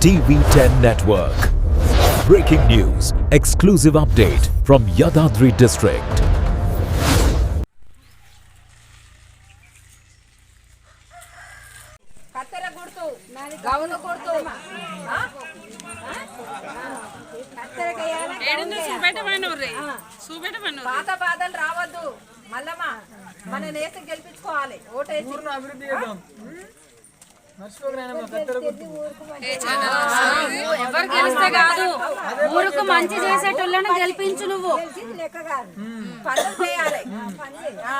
TV10 Network. Breaking news, exclusive update from Yadadri district. గౌను గుర్తు పాత బాధలు రావద్దు మల్లమ్మ. మన నేసం గెలిపించుకోవాలి. ఓటేసి అభివృద్ధి చేద్దాం మర్చిపోకరాయన మా కత్తెర గుర్తు ఎవరు గెలిస్తే కాదు. ఊరుకు మంచి చేసేటోళ్ళని గెలిపించు నువ్వు. లెక్క కాదు. పనులు చేయాలి. ఆ.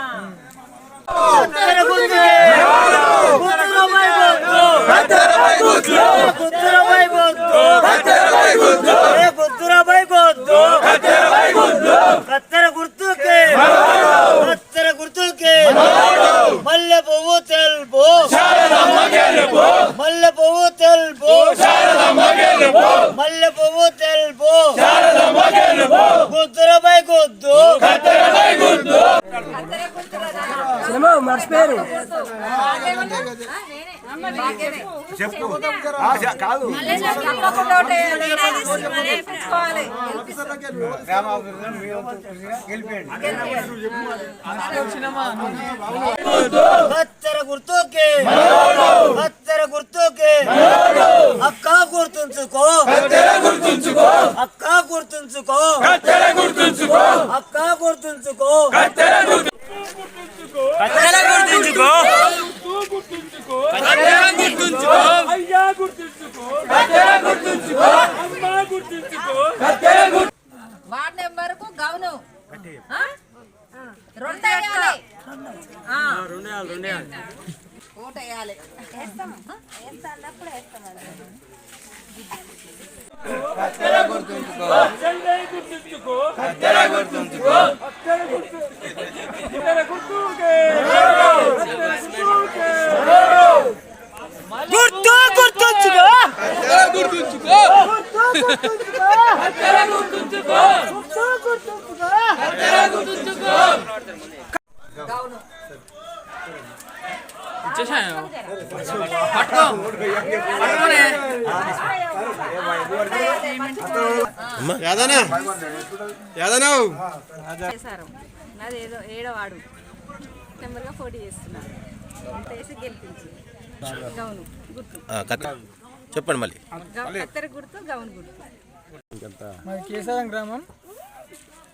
సినిమా మర్చిపోయారు చెప్పు కాదు భాగ్యమే. తప్పకుండా ఓటేయాలి. గెలిపించుకోవాలి. కత్తెర గుర్తుకే కత్తెర గుర్తుకే అక్క గుర్తుంచుకో అక్క గుర్తుంచుకో అక్క గుర్తుంచుకో కత్తెర గుర్తుంచుకో అయ్యా గుర్తుంచుకో అమ్మా గుర్తుంచుకో వార్డ్ నెంబర్కు గౌను ఆ? రెండు వేయాలి. ఆ. ఓటు వేయాలి. చెల్లె గుర్తుంచుకో. కత్తెర గుర్తుంచుకో. కత్తెర గుర్తు కత్తెర గుర్తుకే కత్తెర గుర్తుకే గుర్తు గుర్తుంచుకో గౌను యాదనా యాదనా చేశారు. నాది ఏదో ఏడో వాడు. నెంబర్గా పోటీ చేస్తున్నారు. వేసి గెలిపించి. గౌను గుర్తు. చెప్పండి మళ్ళీ. కత్తెర గుర్తు గౌను గుర్తు. మాది కేసారం గ్రామం.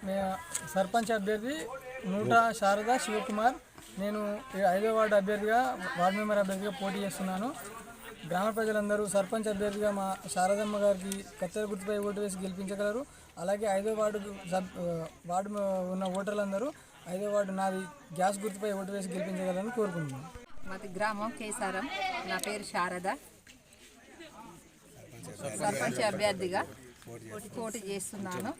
మే సర్పంచ్ అభ్యర్థి నూట శారద శివకుమార్. నేను ఐదో వార్డు అభ్యర్థిగా వార్డు మెంబర్ అభ్యర్థిగా పోటీ చేస్తున్నాను. గ్రామ ప్రజలందరూ సర్పంచ్ అభ్యర్థిగా మా శారదమ్మ గారికి కత్తెర గుర్తుపై ఓటు వేసి గెలిపించగలరు. అలాగే ఐదో వార్డు సబ్ వార్డు ఉన్న ఓటర్లందరూ ఐదో వార్డు నాది గ్యాస్ గుర్తుపై ఓటు వేసి గెలిపించగలరని కోరుకుంటున్నాను. మాది గ్రామం కేసారం. నా పేరు శారద. సర్పంచ్ అభ్యర్థిగా పోటీ చేస్తున్నాను.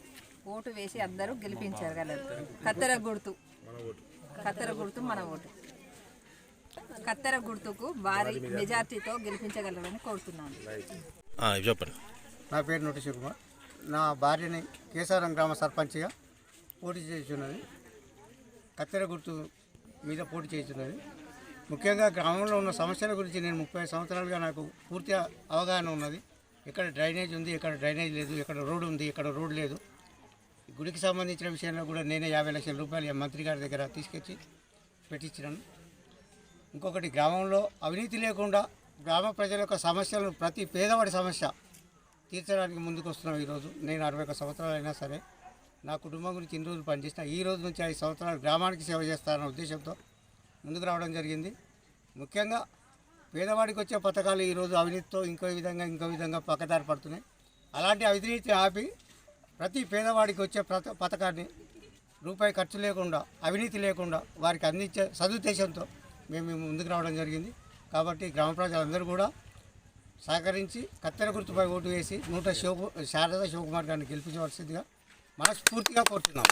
ఓటు వేసి అందరూ గెలిపించగలరు. కత్తెర గుర్తు. కత్తెర గుర్తు మన ఓటు. కత్తెర గుర్తుకు భారీ మెజార్టీతో గెలిపించగలరని కోరుతున్నాను. ఆ, చెప్పండి. నా పేరు నోటి శివకుమార్. నా భార్యని కేసారం గ్రామ సర్పంచ్గా పోటీ చేస్తున్నది. కత్తెర గుర్తు మీద పోటీ చేస్తున్నది. ముఖ్యంగా గ్రామంలో ఉన్న సమస్యల గురించి నేను ముప్పై సంవత్సరాలుగా నాకు పూర్తి అవగాహన ఉన్నది. ఎక్కడ డ్రైనేజ్ ఉంది ఎక్కడ డ్రైనేజ్ లేదు ఎక్కడ రోడ్డు ఉంది ఎక్కడ రోడ్ లేదు. గుడికి సంబంధించిన విషయంలో కూడా నేనే యాభై లక్షల రూపాయలు మంత్రి గారి దగ్గర తీసుకొచ్చి పెట్టించినాను. ఇంకొకటి గ్రామంలో అవినీతి లేకుండా గ్రామ ప్రజల యొక్క సమస్యలను ప్రతి పేదవాడి సమస్య తీర్చడానికి ముందుకు వస్తున్నాం ఈరోజు. నేను అరవై ఒక సంవత్సరాలు అయినా సరే నా కుటుంబం గురించి ఇన్ని రోజులు పనిచేసిన ఈ రోజు నుంచి ఐదు సంవత్సరాలు గ్రామానికి సేవ చేస్తారన్న ఉద్దేశంతో ముందుకు రావడం జరిగింది. ముఖ్యంగా పేదవాడికి వచ్చే పథకాలు ఈరోజు అవినీతితో ఇంకో విధంగా ఇంకో విధంగా పక్కదారి పడుతున్నాయి. అలాంటి అవినీతి ఆపి ప్రతి పేదవాడికి వచ్చే పథకాన్ని రూపాయి ఖర్చు లేకుండా అవినీతి లేకుండా వారికి అందించే సదుద్దేశంతో మేము మేము ముందుకు రావడం జరిగింది. కాబట్టి గ్రామ ప్రజలందరూ కూడా సహకరించి కత్తెర గుర్తుపై ఓటు వేసి నూట శివ శారద శివకుమార్ గారిని గెలిపించవలసిందిగా మనస్ఫూర్తిగా కోరుతున్నాం.